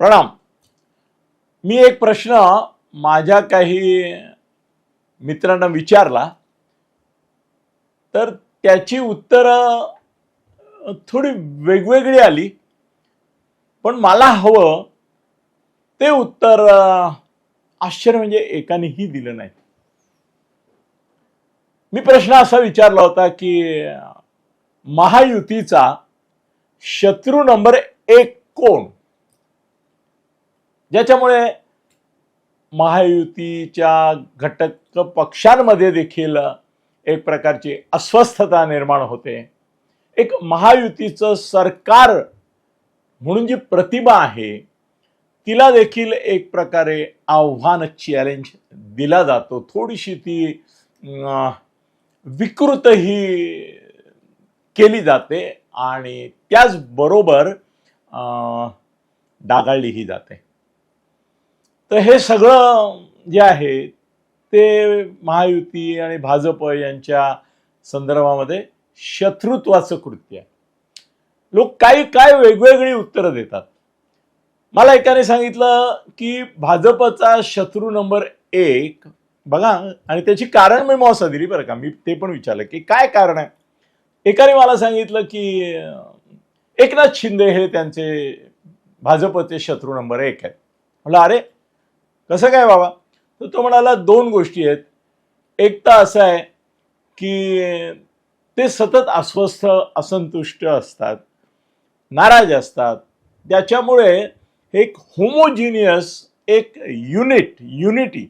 प्रणाम. मी एक प्रश्न माझ्या काही मित्रांना विचारला तर त्याची उत्तरं थोडी वेगवेगळी आली. पण मला हवं ते उत्तर आश्चर्य म्हणजे एकानेही दिलं नाही. मी प्रश्न असा विचारला होता की महायुतीचा शत्रू नंबर एक कोण? ज्याच्यामुळे महायुतीच्या घटक पक्षांमध्ये देखील एक प्रकारची अस्वस्थता निर्माण होते. एक महायुतीचं सरकार म्हणून जी प्रतिमा आहे तिला देखील एक प्रकारे आव्हान चॅलेंज दिला जातो. थोडीशी ती विकृतही केली जाते आणि त्याचबरोबर डागाळलीही जाते. तर हे सगळं जे आहे ते महायुती आणि भाजप यांच्या संदर्भामध्ये शत्रुत्वाचं कृत्य आहे. लोक काही काय वेगवेगळी उत्तरं देतात. मला एकाने सांगितलं की भाजपचा शत्रू नंबर एक बघा आणि त्याची कारण मी मौसा दिली बरं का मी ते पण विचारलं की काय कारण आहे? एकाने मला सांगितलं की एकनाथ शिंदे हे त्यांचे भाजपचे शत्रू नंबर एक आहे म्हटलं अरे कसं काय बाबा? तर तो म्हणाला दोन गोष्टी आहेत. एक तर असं आहे की ते सतत अस्वस्थ असंतुष्ट असतात नाराज असतात. त्याच्यामुळे एक होमोजिनियस एक युनिट युनिटी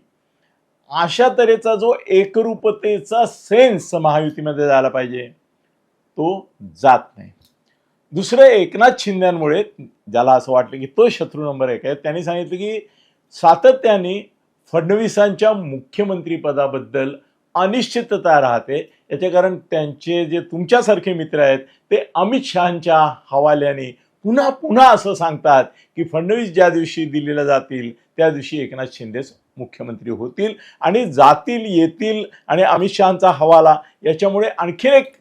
अशा तऱ्हेचा जो एकरूपतेचा सेन्स महायुतीमध्ये झाला पाहिजे तो जात नाही. दुसरं एकनाथ शिंद्यांमुळे ज्याला असं वाटलं की तो शत्रू नंबर एक आहे त्यांनी सांगितलं की सातत्याने फडणवीसांच्या मुख्यमंत्रीपदाबद्दल अनिश्चितता राहते. याचे कारण त्यांचे जे तुमच्यासारखे मित्र आहेत ते अमित शहाच्या हवाल्याने पुन्हा पुन्हा असं सांगतात की फडणवीस ज्या दिवशी दिल्लीला जातील त्या दिवशी एकनाथ शिंदेच मुख्यमंत्री होतील आणि जातील येतील आणि अमित शहाचा हवाला याच्यामुळे आणखीन एक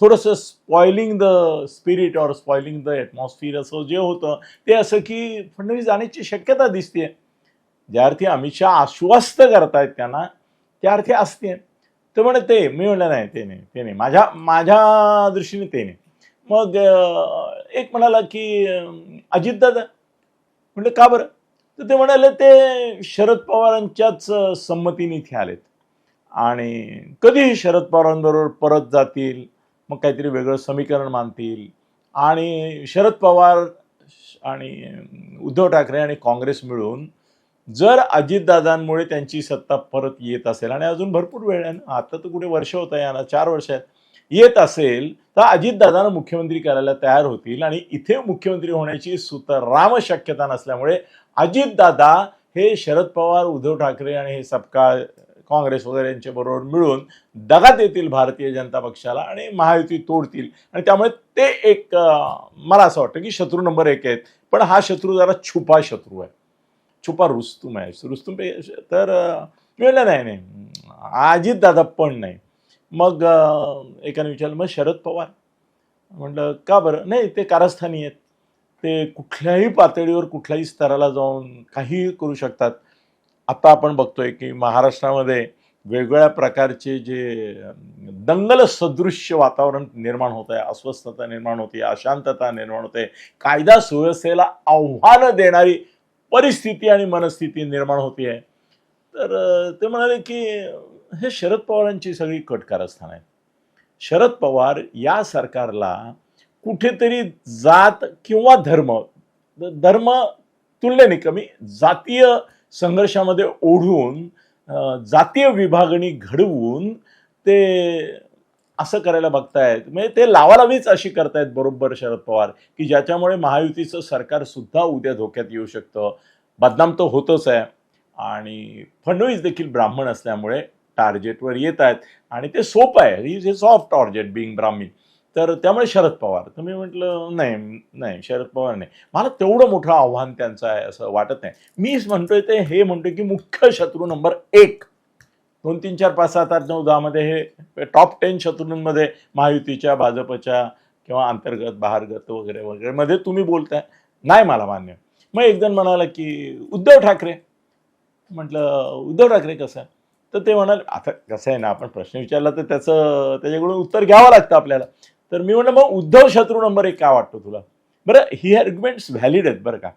थोडंसं स्पॉइलिंग द स्पिरिट और स्पॉइलिंग द ॲटमॉस्फिअर असं जे होतं ते असं की फडणवीस जाण्याची शक्यता दिसते ज्या अर्थी अमित शहा आश्वस्त करतायत त्यांना त्या अर्थी असते तर म्हणे ते मी म्हणलं नाही ते नाही ते नाही. माझ्या माझ्या दृष्टीने ते नाही. मग एक म्हणाला की अजितदादा. म्हटलं का बरं? तर ते म्हणाले ते शरद पवारांच्याच संमतीने इथे आलेत. आणि कधीही शरद पवारांबरोबर परत जातील मग काहीतरी वेगळं समीकरण मानतील. आणि शरद पवार आणि उद्धव ठाकरे आणि काँग्रेस मिळून जर अजितदादांमुळे त्यांची सत्ता परत येत असेल आणि अजून भरपूर वेळ आहे ना आता तर कुठे वर्ष होत आहे यांना चार वर्ष आहेत येत असेल तर अजितदादांना मुख्यमंत्री करायला तयार होतील. आणि इथे मुख्यमंत्री होण्याची सुतराम शक्यता नसल्यामुळे अजितदादा हे शरद पवार उद्धव ठाकरे आणि हे सपकाळ काँग्रेस वगैरे यांच्या बरोबर मिळून दगा देतील भारतीय जनता पक्षाला आणि महायुती तोडतील. आणि त्यामुळे ते एक मला असं वाटतं की शत्रू नंबर एक आहेत. पण हा शत्रू जरा छुपा शत्रू आहे. छुपा रुस्तुम आहे. रुस्तुम पे- तर मिळलं नाही नाही. अजित दादा पण नाही. मग एकाने विचारलं मग शरद पवार? म्हटलं का बरं? नाही ते कारस्थानी आहेत. ते कुठल्याही पातळीवर कुठल्याही स्तराला जाऊन काहीही करू शकतात. आता आपण बघतोय की महाराष्ट्रामध्ये वेगवेगळ्या प्रकारचे जे दंगल सदृश्य वातावरण निर्माण होत आहे अस्वस्थता निर्माण होते अशांतता निर्माण होते कायदा सुव्यवस्थेला आव्हानं देणारी परिस्थिती आणि मनस्थिती निर्माण होती आहे. तर ते म्हणाले की हे शरद पवारांची सगळी कटकारस्थान आहे. शरद पवार या सरकारला कुठेतरी जात किंवा धर्म धर्म तुलनेने कमी जातीय संघर्षामध्ये ओढून जातीय विभागणी घडवून ते असं करायला बघतायत म्हणजे ते लावालावीच अशी करतायत बरोबर शरद पवार की ज्याच्यामुळे महायुतीचं सरकार सुद्धा उद्या धोक्यात येऊ शकतं. बदनाम तर होतच आहे. आणि फडणवीस देखील ब्राह्मण असल्यामुळे टार्गेटवर येत आहेत. आणि ते सोपं आहे. Is a soft target being Brahmi तर त्यामुळे शरद पवार. तर मी म्हटलं नाही नाही शरद पवार नाही. मला तेवढं मोठं आव्हान त्यांचं आहे असं वाटत नाही. मीच म्हणतोय ते हे म्हणतोय की मुख्य शत्रू नंबर एक. दोन तीन चार पाच सात आठ नऊ दहामध्ये हे टॉप टेन शत्रूंमध्ये महायुतीच्या भाजपच्या किंवा अंतर्गत बाहेरगत वगैरे वगैरे मध्ये तुम्ही बोलताय. नाही मला मान्य. मग एक जण म्हणाला की उद्धव ठाकरे. म्हटलं उद्धव ठाकरे कसं? आहे तर ते म्हणाले आता कसं आहे ना आपण प्रश्न विचारला तर त्याचं त्याच्याकडून उत्तर घ्यावं लागतं आपल्याला. तर मी म्हणलं मग उद्धव शत्रू नंबर एक का वाटतो तुला? बरं ही आर्ग्युमेंट्स व्हॅलिड आहेत बरं का.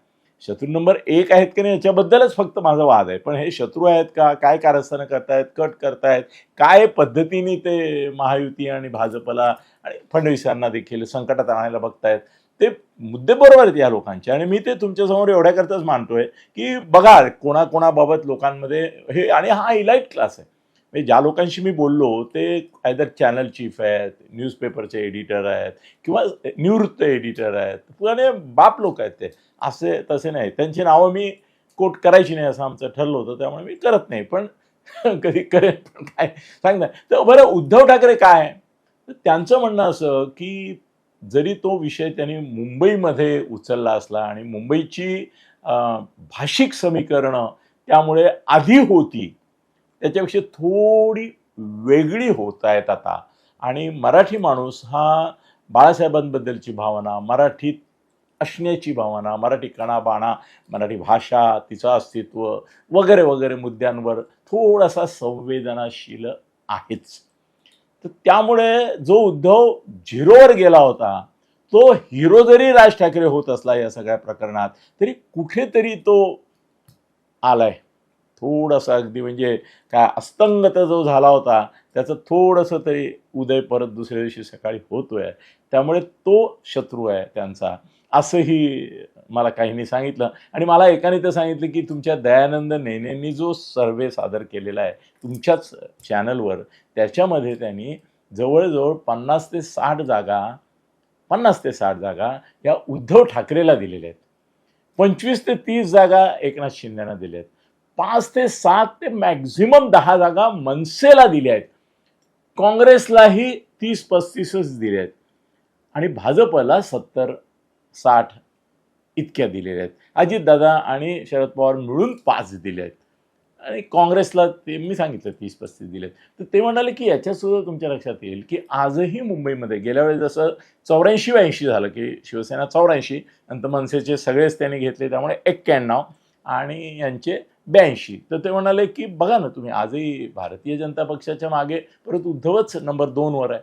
शत्रू नंबर एक आहेत की नाही याच्याबद्दलच फक्त माझा वाद आहे. पण हे शत्रू आहेत का? काय कारस्थानं करतायत? कट करतायत? काय पद्धतीने ते महायुती आणि भाजपला आणि फडणवीसांना देखील संकटात आणायला बघतायत? ते मुद्दे बरोबर आहेत या लोकांचे. आणि मी ते तुमच्यासमोर एवढ्याकरताच मानतोय की बघा कोणाकोणाबाबत लोकांमध्ये हे आणि हा इलाइट क्लास आहे. म्हणजे ज्या लोकांशी मी बोललो ते आयदर चॅनल चीफ आहेत न्यूजपेपरचे एडिटर आहेत किंवा निवृत्त एडिटर आहेत. पुराने बाप लोक आहेत ते. असे तसे नाही. त्यांची नावं मी कोट करायची नाही असं आमचं ठरलं होतं त्यामुळे मी करत नाही. पण कधी करेन पण काय सांग ना तर बरं उद्धव ठाकरे काय? तर त्यांचं म्हणणं असं की जरी तो विषय त्यांनी मुंबईमध्ये उचलला असला आणि मुंबईची भाषिक समीकरणं त्यामुळे आधी होती त्याच्यापेक्षा थोडी वेगळी होत आहेत आता. आणि मराठी माणूस हा बाळासाहेबांबद्दलची भावना मराठीत असण्याची भावना मराठी कणाबाणा मराठी भाषा तिचं अस्तित्व वगैरे वगैरे मुद्द्यांवर थोडासा संवेदनाशील आहेच. तर त्यामुळे जो उद्धव झिरोवर गेला होता तो हिरो जरी राज ठाकरे होत असला या सगळ्या प्रकरणात तरी कुठेतरी तो आलाय. थोडासा अगदी म्हणजे काय अस्तंगत जो झाला होता त्याचं थोडंसं तरी उदय परत दुसऱ्या दिवशी सकाळी होतोय. त्यामुळे तो शत्रू आहे त्यांचा. असंही मला काहींनी सांगितलं. आणि मला एकाने तर सांगितलं की तुमच्या दयानंद नेनेंनी जो सर्वे सादर केलेला आहे तुमच्याच चॅनलवर त्याच्यामध्ये त्यांनी जवळजवळ पन्नास ते साठ जागा पन्नास ते साठ जागा या उद्धव ठाकरेला दिलेल्या आहेत. पंचवीस ते तीस जागा एकनाथ शिंदेना दिल्या आहेत. पाच ते सात ते मॅक्झिमम दहा जागा मनसेला दिल्या आहेत. काँग्रेसलाही तीस पस्तीसच दिल्या आहेत. आणि भाजपला सत्तर साठ इतक्या दिलेल्या आहेत. अजितदादा आणि शरद पवार मिळून पाच दिले आहेत. आणि काँग्रेसला ते मी सांगितलं तीस पस्तीस दिलेत. तर ते म्हणाले की याच्यासुद्धा तुमच्या लक्षात येईल की आजही मुंबईमध्ये गेल्या वेळेस जसं चौऱ्याऐंशी ऐंशी झालं की शिवसेना चौऱ्याऐंशी नंतर मनसेचे सगळेच त्यांनी घेतले त्यामुळे एक्क्याण्णव आणि यांचे ब्याऐंशी. तर ते म्हणाले की बघा ना तुम्ही आजही भारतीय जनता पक्षाच्या मागे परत उद्धवच नंबर दोनवर आहे.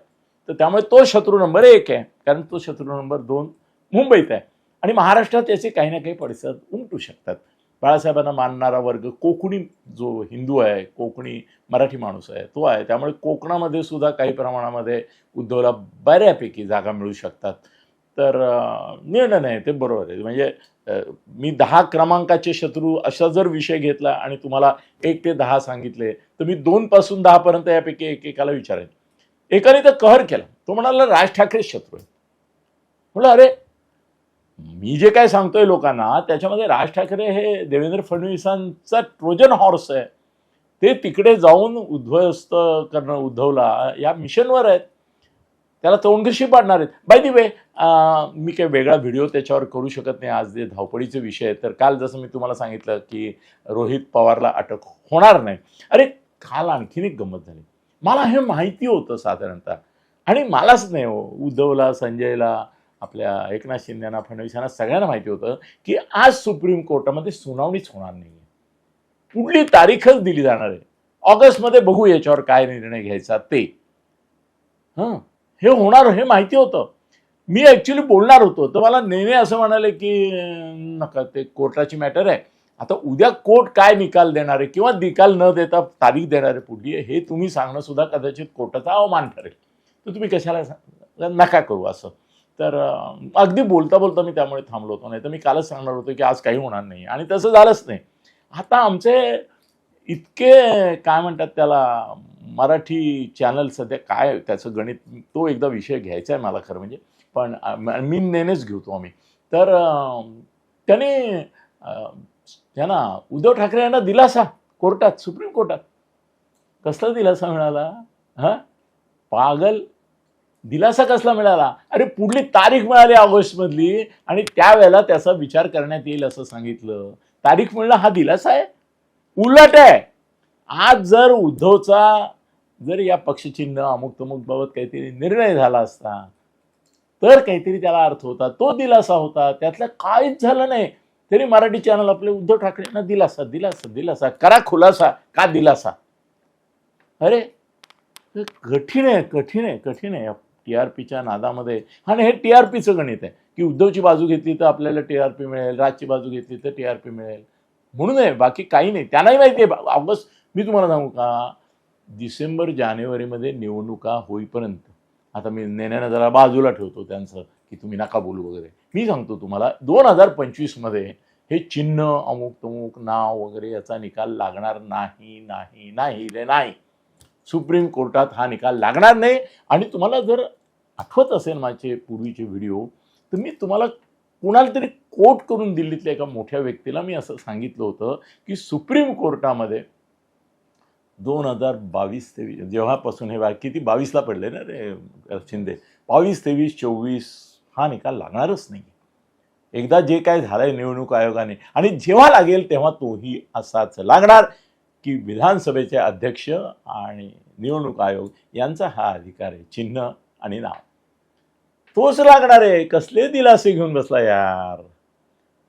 तर त्यामुळे तो शत्रू नंबर एक आहे. कारण तो शत्रू नंबर दोन मुंबईत आहे. आणि महाराष्ट्रात याचे काही ना काही पडसाद उमटू शकतात. बाळासाहेबांना मानणारा वर्ग कोकणी जो हिंदू आहे कोकणी मराठी माणूस आहे तो आहे. त्यामुळे कोकणामध्ये सुद्धा काही प्रमाणामध्ये उद्धवला बऱ्यापैकी जागा मिळू शकतात. तर निर्णय नाही ते बरोबर आहे. म्हणजे मी दहा क्रमांकाचे शत्रू असा जर विषय घेतला आणि तुम्हाला एक ते दहा सांगितले तर मी दोनपासून दहापर्यंत यापैकी एकेकाला विचारेन. एकाने तर कहर केला. तो म्हणाला राज ठाकरे शत्रू आहे म्हणलं अरे मी जे काय सांगतोय लोकांना त्याच्यामध्ये राज ठाकरे हे देवेंद्र फडणवीसांचा ट्रोजन हॉर्स आहे. ते तिकडे जाऊन उद्ध्वस्त करणं उद्धवला या मिशनवर आहेत. त्याला तोंडघशी पाडणार आहेत. बाय दी वे मी काही वेगळा व्हिडिओ त्याच्यावर करू शकत नाही. आज जे धावपळीचे विषय आहेत तर काल जसं मी तुम्हाला सांगितलं की रोहित पवारला अटक होणार नाही. अरे काल आणखीन एक गंमत झाली. मला हे माहिती होतं साधारणतः. आणि मलाच नाही हो उद्धवला संजयला आपल्या एकनाथ शिंदेना फडणवीसांना सगळ्यांना माहिती होतं की आज सुप्रीम कोर्टामध्ये सुनावणीच होणार नाही पुढली तारीखच दिली जाणार आहे. ऑगस्टमध्ये बघू याच्यावर काय निर्णय घ्यायचा ते. हां? हे होणार हे माहिती होतं. मी ॲक्च्युली बोलणार होतो. तर मला नेहमी असं म्हणाले की नका ते कोर्टाची मॅटर आहे. आता उद्या कोर्ट काय निकाल देणार आहे किंवा निकाल न देता तारीख देणार आहे पुढली हे तुम्ही सांगणं सुद्धा कदाचित कोर्टाचा अवमान ठरेल तर तुम्ही कशाला सांग- नका करू असं. तर अगदी बोलता बोलता मी त्यामुळे थांबलो होतो. नाही तर मी कालच सांगणार होतो की आज काही होणार नाही. आणि तसं झालंच नाही. आता आमचे इतके काय म्हणतात त्याला मराठी चॅनल सध्या काय त्याचं गणित तो एकदा विषय घ्यायचा आहे मला खरं म्हणजे. पण मी नेनेच घेतो आम्ही. तर त्याने त्यांना उद्धव ठाकरे यांना दिलासा कोर्टात सुप्रीम कोर्टात. कसला दिलासा मिळाला? हां? पागल दिलासा कसला मिळाला? अरे पुढली तारीख मिळाली ऑगस्टमधली आणि त्यावेळेला त्याचा विचार करण्यात येईल असं सांगितलं. तारीख मिळणं हा दिलासा आहे. उलट आहे. आज जर उद्धवचा जर या पक्षचिन्ह अमुक तमुक बाबत काहीतरी निर्णय झाला असता तर काहीतरी त्याला अर्थ होता. तो दिलासा होता. त्यातलं काहीच झालं नाही. तरी मराठी चॅनल आपले उद्धव ठाकरेंना दिलासा दिलासा दिलासा. करा खुलासा. का दिलासा? अरे कठीण आहे कठीण आहे कठीण आहे. टी आर पीच्या नादामध्ये. आणि हे टी आर पीचं गणित आहे. की उद्धवची बाजू घेतली तर आपल्याला टी आर पी मिळेल राजची बाजू घेतली तर टी आर पी मिळेल. म्हणून आहे बाकी काही नाही. त्यांनाही माहिती आहे. ऑगस्ट मी तुम्हाला सांगू का? डिसेंबर जानेवारीमध्ये निवडणुका होईपर्यंत आता मी नेण्यानं जरा बाजूला ठेवतो त्यांचं की तुम्ही नका बोलू वगैरे. मी सांगतो तुम्हाला दोन हजार पंचवीसमध्ये हे चिन्ह अमुक तमुक नाव वगैरे याचा निकाल लागणार नाही नाही नाही रे नाही. सुप्रीम कोर्टात हा निकाल लागणार नाही. आणि तुम्हाला जर आठवत असेल माझे पूर्वीचे व्हिडिओ तर मी तुम्हाला कुणाला तरी कोट करून दिल्लीतल्या एका मोठ्या व्यक्तीला मी असं सांगितलं होतं की सुप्रीम कोर्टामध्ये दोन हजार बावीस तेवीस जेव्हापासून हे वा- किती बावीसला पडले ना रे शिंदे? बावीस तेवीस चोवीस हा निकाल लागणारच नाही. एकदा जे काय झालंय निवडणूक आयोगाने आणि जेव्हा लागेल तेव्हा तोही असाच लागणार की विधानसभेचे अध्यक्ष आणि निवडणूक आयोग यांचा हा अधिकार आहे चिन्ह आणि नाव. तोच लागणार आहे. कसले दिलासे घेऊन बसला यार.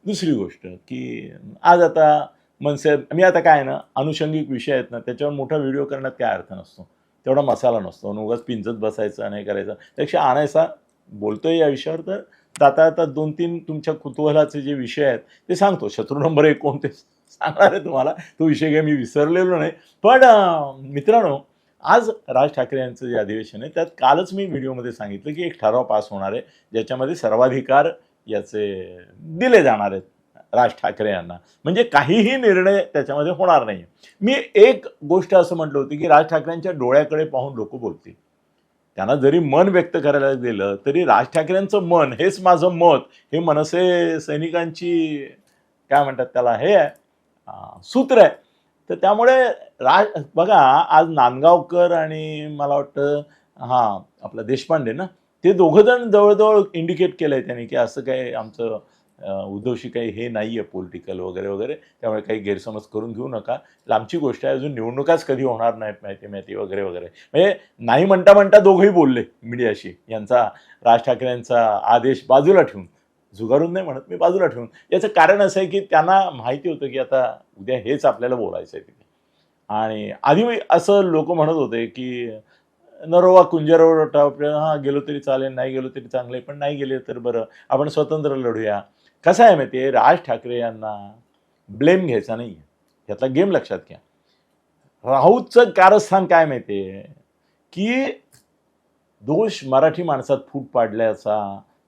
दुसरी गोष्ट की आज आता मनसे मी आता काय ना अनुषंगिक विषय आहेत ना त्याच्यावर मोठा व्हिडिओ करण्यात काय अर्थ नसतो. तेवढा मसाला नसतो. उगाच पिंजत बसायचं नाही करायचं. त्यापेक्षा आणायचा. बोलतोय या विषयावर तर आता आता दोन तीन तुमच्या कुतूहलाचे जे विषय आहेत ते सांगतो. शत्रू नंबर एक कोणते? सांगणार आहे तुम्हाला. तो विषय काही मी विसरलेलो नाही. पण मित्रांनो आज राज ठाकरे यांचं जे अधिवेशन आहे त्यात कालच मी व्हिडिओमध्ये सांगितलं की एक ठराव पास होणार आहे ज्याच्यामध्ये सर्वाधिकार याचे दिले जाणार आहेत राज ठाकरे यांना. म्हणजे काहीही निर्णय त्याच्यामध्ये होणार नाही मी एक गोष्ट असं म्हटलं होती की राज ठाकरेंच्या डोळ्याकडे पाहून लोक बोलतील. त्यांना जरी मन व्यक्त करायला दिलं तरी राज ठाकरेंचं मन हेच माझं मत हे मनसे सैनिकांची काय म्हणतात त्याला हे आहे सूत्र आहे. तर त्यामुळे राज बघा आज नांदगावकर आणि मला वाटतं हा आपला देशपांडे ना ते दोघं जण जवळजवळ इंडिकेट केलं आहे त्यांनी की असं काही आमचं उद्धवशी काही हे नाही आहे पॉलिटिकल वगैरे वगैरे. त्यामुळे काही गैरसमज करून घेऊ नका. लांबची गोष्ट आहे अजून निवडणुकाच कधी होणार नाहीत माहिती माहिती वगैरे वगैरे. म्हणजे नाही म्हणता म्हणता दोघंही बोलले मीडियाशी. यांचा राज ठाकरे यांचा आदेश बाजूला ठेवून. झुगारून नाही म्हणत मी बाजूला ठेवून. याचं कारण असं आहे की त्यांना माहिती होतं की आता उद्या हेच आपल्याला बोलायचं आहे तिथे. आणि आधी मी असं लोक म्हणत होते की नरोवा कुंजरवर टाप हां गेलो तरी चालेल नाही गेलो तरी चांगलं आहे पण नाही गेले तर बरं आपण स्वतंत्र लढूया. कसं आहे माहिती आहे राज ठाकरे यांना ब्लेम घ्यायचा नाही आहे यातला गेम लक्षात घ्या. राऊतचं कारस्थान काय माहिती आहे? की दोष मराठी माणसात फूट पाडल्याचा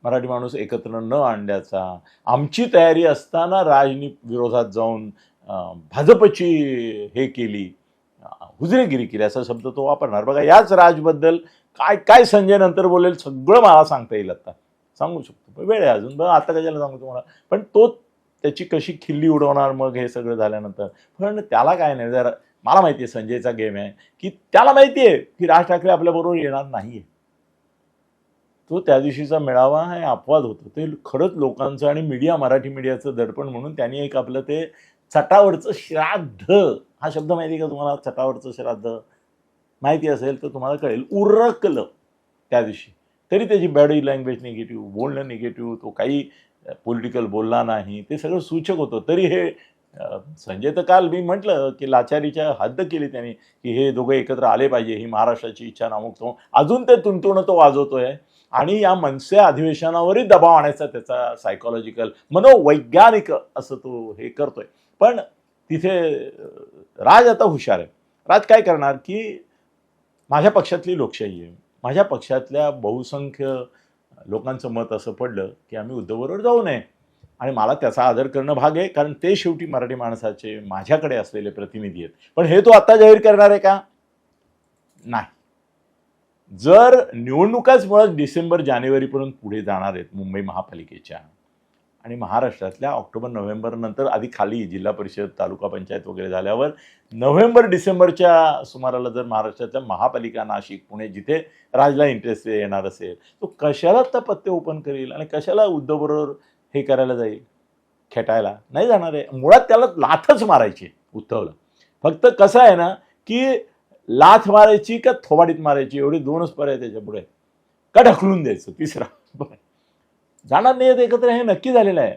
मराठी माणूस एकत्र न आणण्याचा. आमची तयारी असताना राजनी विरोधात जाऊन भाजपची हे केली हुजरेगिरी केली असा शब्द तो वापरणार. बघा याच राजबद्दल काय काय संजय नंतर बोलेल सगळं मला सांगता येईल आता. सांगू शकतो. पण वेळ आहे अजून. बघा आता कशाला सांगू तुम्हाला? पण तो त्याची कशी खिल्ली उडवणार मग हे सगळं झाल्यानंतर? पण त्याला काय नाही. जर मला माहिती आहे संजयचा गेम आहे. की त्याला माहिती आहे की राज ठाकरे आपल्याबरोबर येणार नाही आहे तो त्या दिवशीचा मेळावा हा अपवाद होतो. ते खरंच लोकांचं आणि मीडिया मराठी मीडियाचं दडपण म्हणून त्यांनी एक आपलं ते चटावरचं श्राद्ध हा शब्द माहिती आहे का तुम्हाला? चटावरचं श्राद्ध. माहिती असेल तर तुम्हाला कळेल. उरकलं त्या दिवशी. तरी त्याची बॉडी लँग्वेज निगेटिव्ह बोलणं निगेटिव्ह तो काही पॉलिटिकल बोलला नाही ते सगळं सूचक होतं. तरी हे संजय तर काल मी म्हटलं की लाचारीच्या हद्द केली त्यांनी की हे दोघं एकत्र आले पाहिजे ही महाराष्ट्राची इच्छा नामुक्त अजून ते तुंतुणं तो वाजवतोय. आणि या मनसे अधिवेशनावरही दबाव आणायचा त्याचा सायकोलॉजिकल मनोवैज्ञानिक असं तो हे करतोय. पण तिथे राज आता हुशार आहे. राज काय करणार की माझ्या पक्षातली लोकशाही आहे. माझ्या पक्षातल्या बहुसंख्य लोकांचं मत असं पडलं की आम्ही उद्धवबरोबर जाऊ नये. आणि मला त्याचा आदर करणं भाग आहे कारण ते शेवटी मराठी माणसाचे माझ्याकडे असलेले प्रतिनिधी आहेत. पण हे तो आता जाहीर करणार आहे का? नाही. जर निवडणुकाच मुळात डिसेंबर जानेवारीपर्यंत पुढे जाणार आहेत मुंबई महापालिकेच्या आणि महाराष्ट्रातल्या ऑक्टोबर नोव्हेंबर नंतर आधी खाली जिल्हा परिषद तालुका पंचायत वगैरे झाल्यावर नोव्हेंबर डिसेंबरच्या सुमाराला जर महाराष्ट्रातल्या महापालिका नाशिक पुणे जिथे राजला इंटरेस्ट येणार असेल तो कशाला तर पत्ते ओपन करेल आणि कशाला उद्धवबरोबर हे करायला जाईल? खेटायला नाही जाणार आहे. मुळात त्याला लाथच मारायची उद्धवला फक्त कसं आहे ना की लाथ मारायची का थोबाडीत मारायची? एवढे दोनच पर्याय त्याच्या पुढे. का ढकलून द्यायचं तिसरा जाणार नाही एकत्र हे नक्की झालेलं आहे.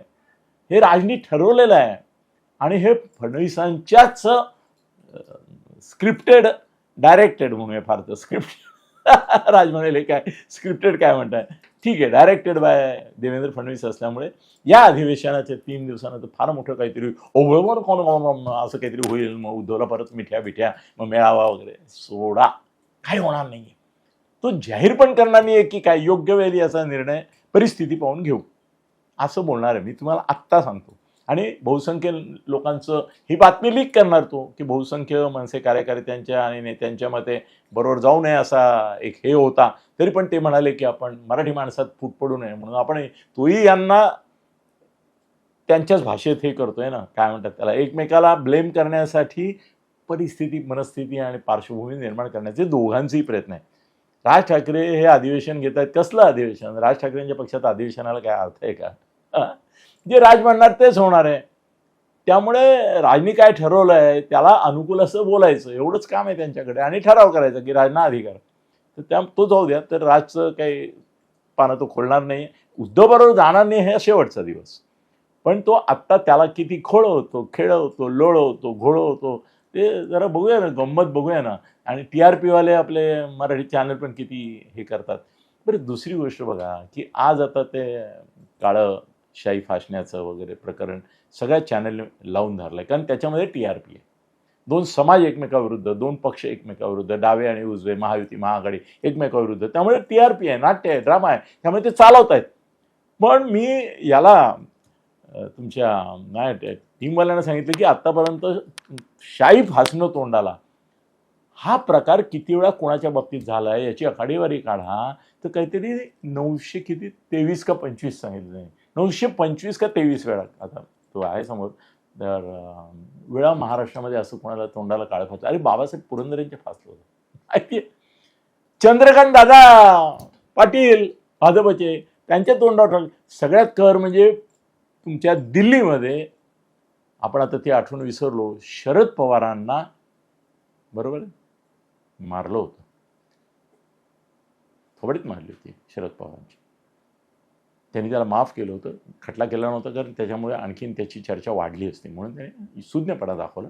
हे राजनी ठरवलेलं आहे. आणि हे फडणवीसांच्याच स्क्रिप्टेड डायरेक्टेड म्हणूया फार तर स्क्रिप्ट राज म्हणाले काय स्क्रिप्टेड काय म्हणताय? ठीक आहे डायरेक्टेड बाय देवेंद्र फडणवीस असल्यामुळे या अधिवेशनाच्या तीन दिवसानंतर फार मोठं काहीतरी ओवळवर कोण कोण असं काहीतरी होईल मग उद्धवला परत मिठ्या बिठ्या मग मेळावा वगैरे. सोडा. काही होणार नाही तो जाहीर पण करणार नाही की काय योग्य वेळी असा निर्णय परिस्थिती पाहून घेऊ. असं बोलणार आहे. मी तुम्हाला आत्ता सांगतो. आणि बहुसंख्य लोकांचं ही बातमी लीक करणार तो की बहुसंख्य मनसे कार्यकर्त्यांच्या आणि नेत्यांच्या मते बरोबर जाऊ नये असा एक हे होता. तरी पण ते म्हणाले की आपण मराठी माणसात फूट पडू नये म्हणून आपण तोही यांना त्यांच्याच भाषेत हे करतोय ना. काय म्हणतात त्याला? एकमेकाला ब्लेम करण्यासाठी परिस्थिती मनस्थिती आणि पार्श्वभूमी निर्माण करण्याचे दोघांचेही प्रयत्न आहे राज ठाकरे हे अधिवेशन घेत आहेत. कसलं अधिवेशन? राज ठाकरेंच्या पक्षात अधिवेशनाला काय अर्थ आहे का? जे राज म्हणणार तेच होणार आहे. त्यामुळे राजनी काय ठरवलं आहे त्याला अनुकूल असं बोलायचं. एवढंच काम आहे त्यांच्याकडे आणि ठराव करायचा की राजना अधिकार. तर त्या तो जाऊ द्या. तर राजचं काही पानं तो खोलणार नाही. उद्धव बरोबर जाणार नाही हे शेवटचा दिवस. पण तो आत्ता त्याला किती खोळवतो खेळवतो लोळवतो घोळवतो ते जरा बघूया ना गंमत बघूया ना. आणि टी आर पीवाले आपले मराठी चॅनल पण किती हे करतात. बरं दुसरी गोष्ट बघा की आज आता ते काळं शाही फासण्याचं वगैरे प्रकरण सगळ्या चॅनलने लावून धरलं आहे कारण त्याच्यामध्ये टी आर पी आहे. दोन समाज एकमेकाविरुद्ध दोन पक्ष एकमेकाविरुद्ध डावे आणि उजवे महायुती महाआघाडी एकमेकाविरुद्ध. त्यामुळे टी आर पी आहे नाट्य आहे ड्रामा आहे त्यामुळे ते चालवत आहेत पण मी याला तुमच्या नाही टीमवाल्यांना सांगितलं की आत्तापर्यंत शाईफ हसणं तोंडाला. हा प्रकार किती वेळा कोणाच्या बाबतीत झाला आहे याची आकडेवारी काढा. तर काहीतरी नऊशे किती तेवीस का पंचवीस सांगितलं नाही. नऊशे पंचवीस का तेवीस वेळा आता तो आहे समोर. तर वेळा महाराष्ट्रामध्ये असं कोणाला तोंडाला काळ होतं अरे बाबासाहेब पुरंदरेंचे फासलं होतं. ऐकते चंद्रकांत दादा पाटील भाजपचे त्यांच्या तोंडावर सगळ्यात कर म्हणजे तुमच्या दिल्लीमध्ये आपण आता ते आठवण विसरलो शरद पवारांना बरोबर मारलं होतं. थोबडीत मारली होती शरद पवारांची. त्यांनी त्याला माफ केलं होतं खटला केला नव्हता कारण त्याच्यामुळे आणखीन त्याची चर्चा वाढली असती. म्हणून त्याने सुज्ञपणा दाखवला.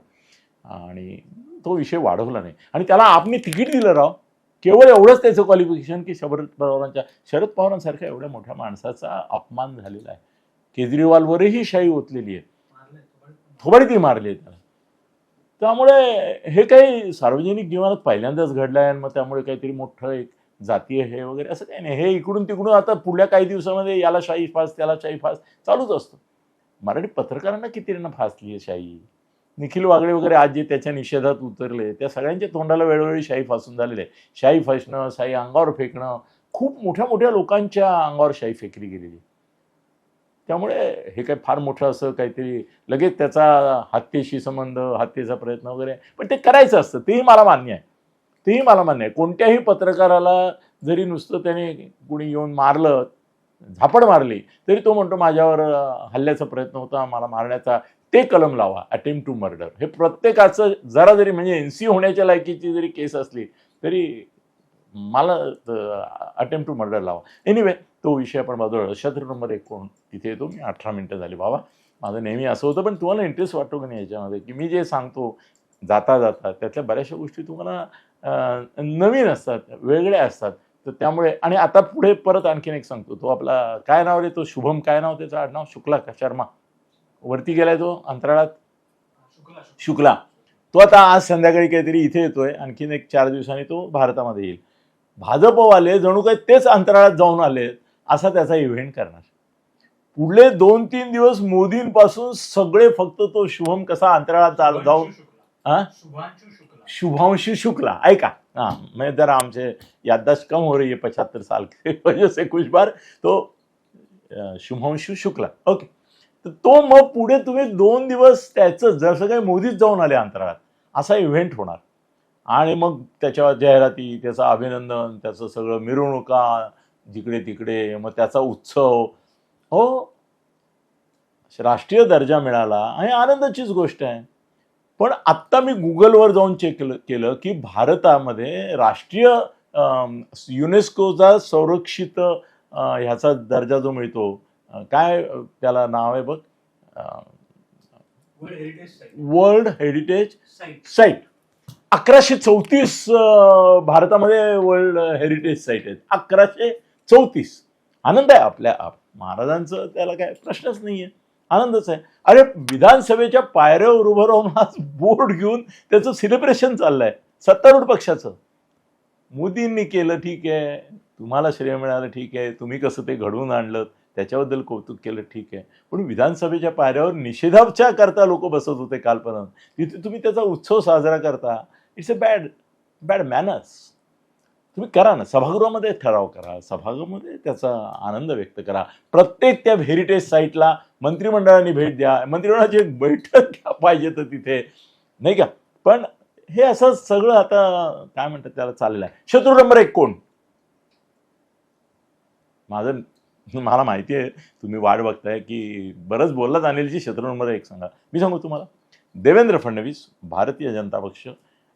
आणि तो विषय वाढवला नाही. आणि त्याला आपने तिकीट दिलं राव. केवळ एवढंच त्याचं क्वालिफिकेशन की शरद पवारांच्या शरद पवारांसारख्या एवढ्या मोठ्या माणसाचा अपमान झालेला आहे. केजरीवालवरही शाही ओतलेली आहे. थोबाडी ती मारली आहे त्याला. त्यामुळे हे काही सार्वजनिक जीवनात पहिल्यांदाच घडलं आहे आणि मग त्यामुळे काहीतरी मोठं एक जातीय हे वगैरे असं काही नाही. हे इकडून तिकडून आता पुढल्या काही दिवसामध्ये याला शाही फास त्याला शाही फास चालूच असतो. मराठी पत्रकारांना किती फासली आहे शाही? निखिल वागळे वगैरे आज जे त्याच्या निषेधात उतरले त्या सगळ्यांच्या तोंडाला वेळोवेळी शाही फासून झालेले आहे शाही फासणं शाही अंगावर फेकणं खूप मोठ्या मोठ्या लोकांच्या अंगावर शाही फेकली गेलेली त्यामुळे हे काही फार मोठं असं काहीतरी लगेच त्याचा हत्येशी संबंध हत्येचा प्रयत्न वगैरे पण ते करायचं असतं तेही मला मान्य आहे. तेही मला मान्य आहे. कोणत्याही पत्रकाराला जरी नुसतं त्याने कुणी येऊन मारलं झापड मारली तरी तो म्हणतो माझ्यावर हल्ल्याचा प्रयत्न होता मला मारण्याचा ते कलम लावा अटेम्प्ट टू मर्डर. हे प्रत्येकाचं जरा जरी म्हणजे एन सी होण्याच्या लायकीची जरी केस असली तरी मला अटेम्प्ट टू मर्डर लावा. एनिवे तो विषय आपण बाजूला शत्रू नंबर एक कोण? तिथे येतो मी अठरा मिनटं झाली. बाबा माझं नेहमी असं होतं पण तुम्हाला इंटरेस्ट वाटतो की नाही याच्यामध्ये? की मी जे सांगतो जाता जाता त्यातल्या बऱ्याचशा गोष्टी तुम्हाला नवीन असतात वेगळ्या असतात. तर त्यामुळे आणि आता पुढे परत आणखीन एक सांगतो तो आपला काय नाव रे तो? शुभम काय नाव त्याचं? आडनाव? शुक्ला का? शर्मा. वरती गेलाय तो अंतराळात? शुक्ला तो आता आज संध्याकाळी काहीतरी इथे येतोय. आणखीन एक चार दिवसांनी तो भारतामध्ये येईल. भाजपवाले जणू काही तेच अंतराळात जाऊन आले असा त्याचा इव्हेंट करणार पुढले दोन तीन दिवस मोदींपासून सगळे फक्त तो शुभम कसा अंतराळात चाल जाऊन हा? शुभांशु शुक्ला ऐका. हाँ मैं जरा हमसे याददाश्त कम हो रही है पचहत्तर साल की वजह से कुछ बार तो शुभांशु शुक्ला ओके. तर तो मग पुढे तुम्ही दोन दिवस त्याचं जसं काही मोदीच जाऊन आले अंतराळात असा इव्हेंट होणार. आणि मग त्याच्या जाहिराती त्याचं अभिनंदन त्याचं सगळं मिरवणुका जिकडे तिकडे मग त्याचा उत्सव. हो. राष्ट्रीय दर्जा मिळाला. आणि आनंदाचीच गोष्ट आहे. पण आत्ता मी गुगलवर जाऊन चेक केलं केलं की भारतामध्ये राष्ट्रीय युनेस्कोचा संरक्षित ह्याचा दर्जा जो मिळतो काय त्याला नाव आहे बघ? World heritage site world heritage site site अकराशे चौतीस भारतामध्ये वर्ल्ड हेरिटेज साईट आहेत. अकराशे चौतीस. आनंद आहे आपल्या आप- महाराजांचं त्याला काय प्रश्नच नाहीये. आनंदच आहे. अरे विधानसभेच्या पायऱ्यावर उभं राहून आज बोर्ड घेऊन त्याचं सेलिब्रेशन चाललंय. सत्तारूढ पक्षाचं. मोदींनी केलं ठीक आहे. तुम्हाला श्रेय मिळालं ठीक आहे. तुम्ही कसं ते घडवून आणलं त्याच्याबद्दल कौतुक केलं ठीक आहे. पण विधानसभेच्या पायऱ्यावर निषेधाच्या करता लोक बसत होते कालपर्यंत. तिथे तुम्ही त्याचा उत्सव साजरा करता. It's a bad bad manners तुम्ही करा ना. सभागृहामध्ये ठराव करा. सभागृहामध्ये त्याचा आनंद व्यक्त करा. प्रत्येक त्या हेरिटेज साईटला मंत्रिमंडळाने भेट द्या. मंत्रिमंडळाची एक बैठक घ्या पाहिजे तर तिथे. नाही का? पण हे असं सगळं आता काय म्हणतात त्याला चाललेलं आहे. शत्रू नंबर एक कोण? माझं मला माहिती आहे. तुम्ही वाट बघताय की बरंच बोललात अनिलजी शत्रू नंबर एक सांगा. मी सांगू तुम्हाला. देवेंद्र फडणवीस भारतीय जनता पक्ष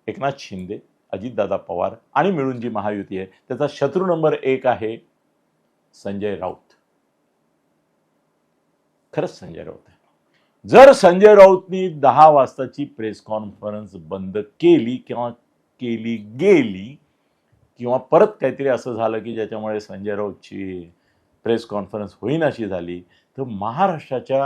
एकनाथ शिंदे अजितदादा पवार आणि मिळून जी महायुती आहे त्याचा शत्रू नंबर एक आहे संजय राऊत. खरंच संजय राऊत आहे. जर संजय राऊतनी दहा वाजताची प्रेस कॉन्फरन्स बंद केली किंवा केली गेली किंवा परत काहीतरी असं झालं की ज्याच्यामुळे संजय राऊतची प्रेस कॉन्फरन्स होईनाशी झाली तर महाराष्ट्राच्या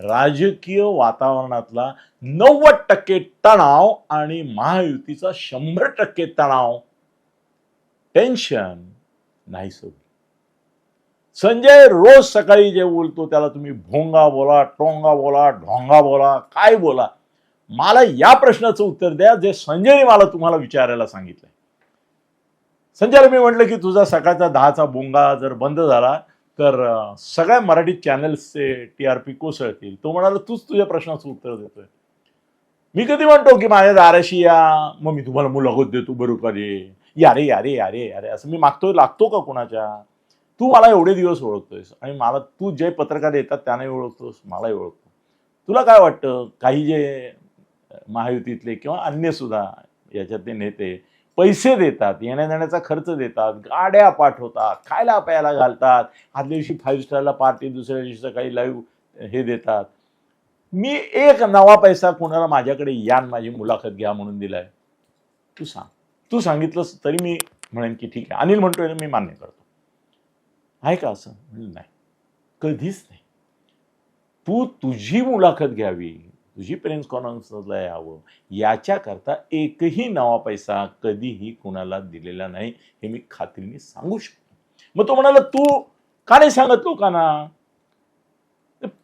राजकीय वातावरणातला नव्वद टक्के तणाव आणि महायुतीचा शंभर टक्के तणाव टेन्शन नाही सोडलं. संजय रोज सकाळी जे बोलतो त्याला तुम्ही भोंगा बोला टोंगा बोला ढोंगा बोला काय बोला. मला या प्रश्नाचं उत्तर द्या जे संजयने मला तुम्हाला विचारायला सांगितलंय. संजयला मी म्हटलं की तुझा सकाळचा दहाचा बोंगा जर बंद झाला तर सगळ्या मराठी चॅनल्सचे टी आर पी कोसळतील. तो म्हणाला तूच तुझ्या प्रश्नाचं उत्तर देतोय. मी कधी म्हणतो की माझ्या दाराशी या मग मी तुम्हाला मुलाखत देतो बरोबर यारे यारे यारे यारे. असं मी मागतोय लागतो का कुणाच्या? तू मला एवढे दिवस ओळखतोयस आणि मला तू जे पत्रकार येतात त्यांनाही ओळखतोस मलाही ओळखतो. तुला काय वाटतं? काही जे महायुतीतले किंवा अन्य सुद्धा याच्यातले नेते पैसे देतात येण्या जाण्याचा खर्च देतात गाड्या पाठवतात खायला प्यायला घालतात आदल्या दिवशी फाईव्ह स्टारला पार्टी दुसऱ्या दिवशी सकाळी लाईव्ह हे देतात. मी एक नवा पैसा कोणाला माझ्याकडे यान माझी मुलाखत घ्या म्हणून दिलाय. तू सांग. तू सांगितलंस तरी मी म्हणेन की ठीक आहे. अनिल म्हणतोय ना मी मान्य करतो. आहे का असं? म्हणलं, नाही. कधीच नाही. तू तुझी मुलाखत घ्यावी. तुझी प्रेम कॉन्फरन्सला यावं याच्याकरता एकही नवा पैसा कधीही कुणाला दिलेला नाही हे मी खात्रीने सांगू शकतो. मग तो म्हणाला तू का नाही सांगत लोकांना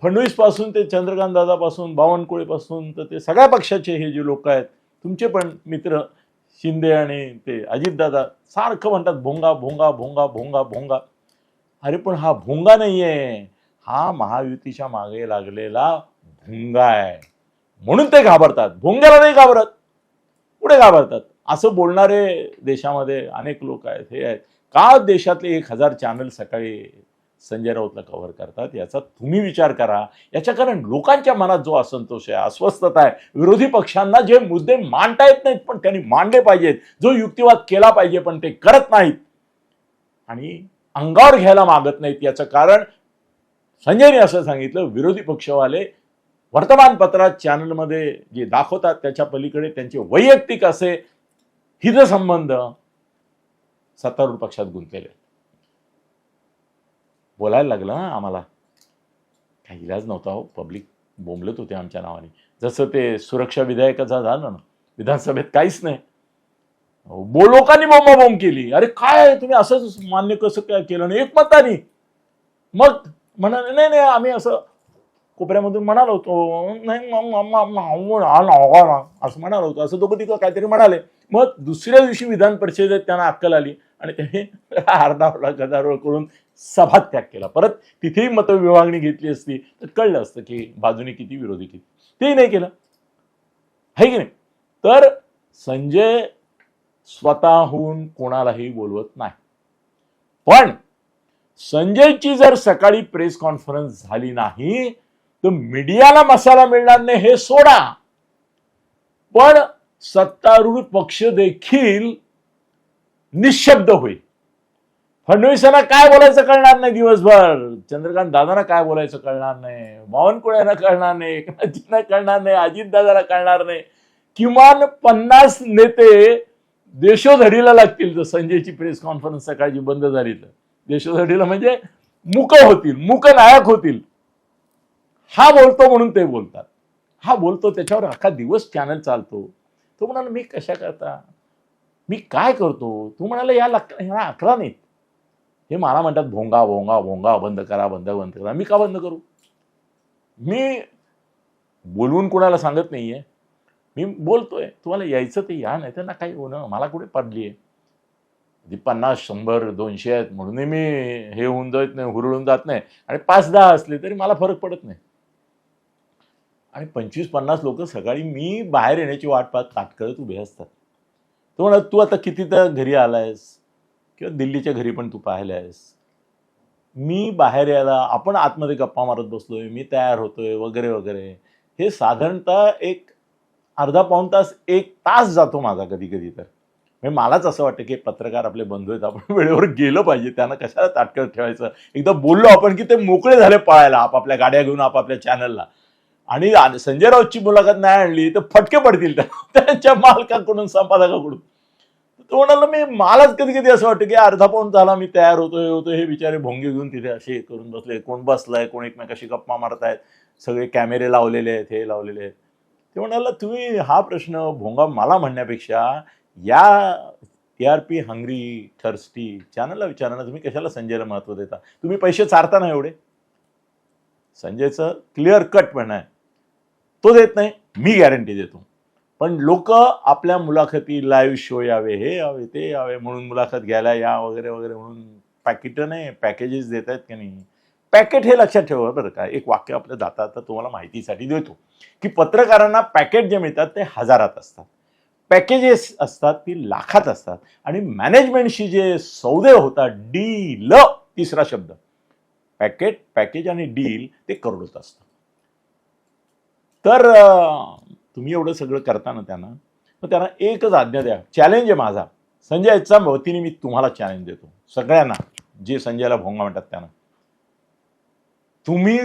फडणवीसपासून ते चंद्रकांत दादापासून बावनकुळेपासून तर ते सगळ्या पक्षाचे हे जे लोक आहेत तुमचे पण मित्र शिंदे आणि ते अजितदादा सारखं म्हणतात भोंगा भोंगा भोंगा भोंगा भोंगा. अरे पण हा भोंगा नाही आहे हा महायुतीच्या मागे लागलेला भुंगा आहे. म्हणून ते घाबरतात. भोंग्याला नाही घाबरत. पुढे घाबरतात. असं बोलणारे देशामध्ये अनेक लोक आहेत. हे आहेत. का देशातले एक हजार चॅनल सकाळी संजय राऊतला कव्हर करतात? याचा तुम्ही विचार करा. याच्या कारण लोकांच्या मनात जो असंतोष आहे अस्वस्थता आहे विरोधी पक्षांना जे मुद्दे मांडता येत नाहीत पण त्यांनी मांडले पाहिजेत. जो युक्तिवाद केला पाहिजे पण ते करत नाहीत. आणि अंगावर घ्यायला मागत नाहीत. याचं कारण संजयने असं सांगितलं विरोधी पक्षवाले वर्तमानपत्रात चॅनलमध्ये जे दाखवतात त्याच्या पलीकडे त्यांचे वैयक्तिक असे हितसंबंध सत्तारूढ पक्षात गुंतलेले बोलायला लागलं ना आम्हाला. काही इलाज नव्हता हो. पब्लिक बोंबलत होते आमच्या नावाने. जसं ते सुरक्षा विधेयकाचा झालं ना. विधानसभेत काहीच नाही. बो लोकांनी बोंबाबोंब केली. अरे काय तुम्ही असंच मान्य कसं काय केलं? नाही एकमतानी. मग म्हणाले नाही नाही आम्ही असं कोपऱ्यामधून म्हणालो होतो नाही असं म्हणालो होतो असं दोघं तिथं काहीतरी म्हणाले मग दुसऱ्या दिवशी विधान परिषदेत त्यांना अक्कल आली आणि त्यांनी अर्धा गदारोळ करून सभात्याग केला परत तिथेही मतविभागणी घेतली असती तर कळलं असतं की बाजूने किती विरोधी किती तेही नाही केलं आहे की नाही तर संजय स्वतःहून कोणालाही बोलवत नाही पण संजयची जर सकाळी प्रेस कॉन्फरन्स झाली नाही तर मीडियाला मसाला मिळणार नाही हे सोडा. पण सत्तारूढ पक्ष देखील निशब्द होईल. फडणवीसांना काय बोलायचं कळणार नाही दिवसभर. चंद्रकांत दादांना काय बोलायचं कळणार नाही. बावनकुळ्यांना कळणार नाही. एकनाथजींना कळणार नाही. अजित दादाला कळणार नाही. किमान पन्नास नेते देशोधडीला लागतील तर संजयची प्रेस कॉन्फरन्स सकाळची बंद झाली तर. देशोधडीला म्हणजे मुक होतील मुक नायक होतील. हा बोलतो म्हणून ते बोलतात. हा बोलतो त्याच्यावर अख्खा दिवस चॅनल चालतो. तो म्हणाला मी कशा करता? मी काय करतो? तू म्हणाला या लक ह्या अकरा नाहीत. हे मला म्हणतात भोंगा भोंगा भोंगा बंद करा बंद बंद करा. मी का बंद करू? मी बोलवून कोणाला सांगत नाहीये. मी बोलतोय. तुम्हाला यायचं ते या नाही तर ना काही होणं. मला कुठे पडली आहे ती पन्नास शंभर दोनशे आहेत म्हणूनही मी हे होऊन जात नाही हुरळून जात नाही. आणि पाच दहा असले तरी मला फरक पडत नाही. आणि पंचवीस पन्नास लोक सकाळी मी बाहेर येण्याची वाट पाहत ताटकळत उभे असतात. तो म्हणा तू आता किती तर घरी आहेस किंवा दिल्लीच्या घरी पण तू पाहिलं आहेस मी बाहेर यायला आपण आतमध्ये गप्पा मारत बसलोय मी तयार होतोय वगैरे वगैरे. हे साधारणतः एक अर्धा पाऊण तास एक तास जातो माझा कधी कधी तर. म्हणजे मलाच असं वाटतं की पत्रकार आपले बंधू आहेत आपण वेळेवर गेलं पाहिजे. त्यांना कशाला ताटकळत ठेवायचं? एकदा बोललो आपण की ते मोकळे झाले पळायला आपापल्या गाड्या घेऊन आपापल्या चॅनलला आणि संजय राऊतची मुलाखत नाही आणली तर फटके पडतील त्या- त्यांच्या मालकाकडून संपादकाकडून. तो म्हणाला मी मलाच कधी कधी असं वाटतं की अर्धा पाऊण झाला मी तयार होतोय होतो हे बिचारे भोंगे घेऊन तिथे असे करून बसले. कोण बसलाय कोण एकमेकाशी गप्पा मारतायत सगळे कॅमेरे लावलेले आहेत हे लावलेले आहेत. ते म्हणाला तुम्ही हा प्रश्न भोंगा मला म्हणण्यापेक्षा या T R P hungry thirsty चॅनलला विचारा ना तुम्ही कशाला संजयला महत्त्व देता? तुम्ही पैसे चारता ना एवढे? संजयचं क्लिअर कट म्हणणं आहे तो देत नाही मी गॅरंटी देतो. पण लोक आपल्या मुलाखती लाईव्ह शो यावे हे यावे ते यावे म्हणून मुलाखत घ्यायला या वगैरे वगैरे म्हणून पॅकेटं नाही पॅकेजेस देत आहेत की नाही? पॅकेट हे लक्षात ठेवा बरं का. एक वाक्य आपलं जातात तर तुम्हाला माहितीसाठी देतो की पत्रकारांना पॅकेट जे मिळतात ते हजारात असतात. पॅकेजेस असतात ती लाखात असतात. आणि मॅनेजमेंटशी जे सौदे होतात डील तिसरा शब्द. पॅकेट पॅकेज आणि डील ते करोडोत असतं. तर तुम्ही एवढं सगळं करताना त्यांना मग त्यांना एकच आज्ञा द्या. चॅलेंज आहे माझा. संजयच्या वतीने मी तुम्हाला चॅलेंज देतो. सगळ्यांना जे संजयला भोंगा म्हणतात त्यांना. तुम्ही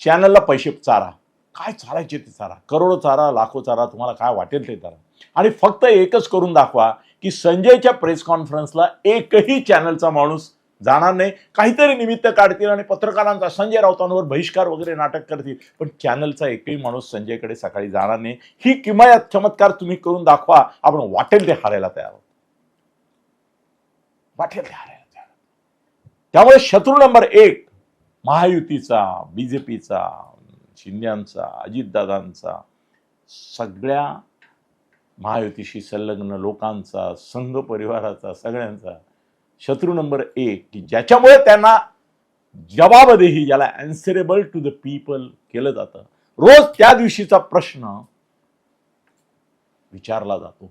चॅनलला पैसे चारा. काय चारायचे ते चारा? करोडो चारा लाखो चारा तुम्हाला काय वाटेल ते चारा. आणि फक्त एकच करून दाखवा की संजयच्या प्रेस कॉन्फरन्सला एकही चॅनलचा माणूस जाणार नाही. काहीतरी निमित्त काढतील आणि पत्रकारांचा संजय राऊतांवर बहिष्कार वगैरे नाटक करतील. पण चॅनलचा एकही माणूस संजयकडे सकाळी जाणार नाही. ही किमयात चमत्कार तुम्ही करून दाखवा. आपण वाटेल ते हारायला तयार आहोत. वाटेल ते हारायला तयार त्यामुळे शत्रू नंबर एक महायुतीचा बीजेपीचा शिंद्यांचा अजितदादांचा सगळ्या महायुतीशी संलग्न लोकांचा संघ परिवाराचा सगळ्यांचा शत्रू नंबर एक की ज्याच्यामुळे त्यांना जबाबदेही ज्याला अँसरेबल टू द पीपल केलं जातं. रोज त्या दिवशीचा प्रश्न विचारला जातो.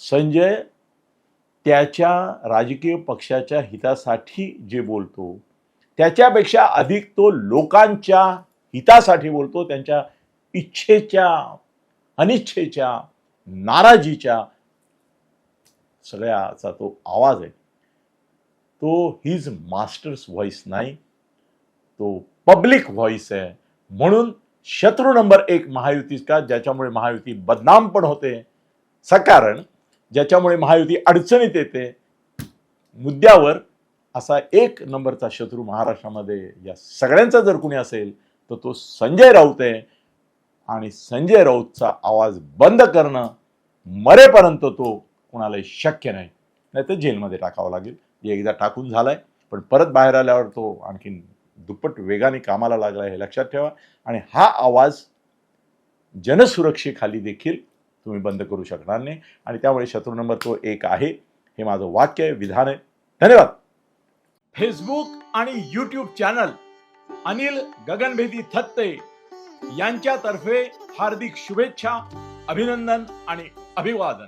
संजय त्याच्या राजकीय पक्षाच्या हितासाठी जे बोलतो त्याच्यापेक्षा अधिक तो लोकांच्या हितासाठी बोलतो त्यांच्या इच्छेच्या अनिच्छेच्या नाराजीच्या सगळ्याचा तो आवाज आहे. तो हिज मास्टर्स व्हॉइस नाही तो पब्लिक व्हॉइस आहे. म्हणून शत्रू नंबर एक महायुती का ज्याच्यामुळे महायुती बदनाम पण होते. सकारण ज्याच्यामुळे महायुती अडचणीत येते. मुद्द्यावर असा एक नंबरचा शत्रू महाराष्ट्रामध्ये या सगळ्यांचा जर कुणी असेल तर तो संजय राऊत आहे. आणि संजय राऊतचा आवाज बंद करणं मरेपर्यंत तो कुणालाही शक्य नाही. नाही तर जेलमध्ये टाकावं लागेल. एकदा टाकून झालाय. पण परत बाहेर आल्यावर तो आणखीन दुप्पट वेगाने कामाला लागला हे लक्षात ठेवा. आणि हा आवाज जनसुरक्षेखाली देखील तुम्ही बंद करू शकणार नाही. आणि त्यामुळे शत्रू नंबर तो एक आहे. हे माझं वाक्य आहे विधान आहे. धन्यवाद. फेसबुक आणि यूट्यूब चॅनल अनिल गगनभेदी थत्ते यांच्यातर्फे हार्दिक शुभेच्छा अभिनंदन आणि अभिवादन.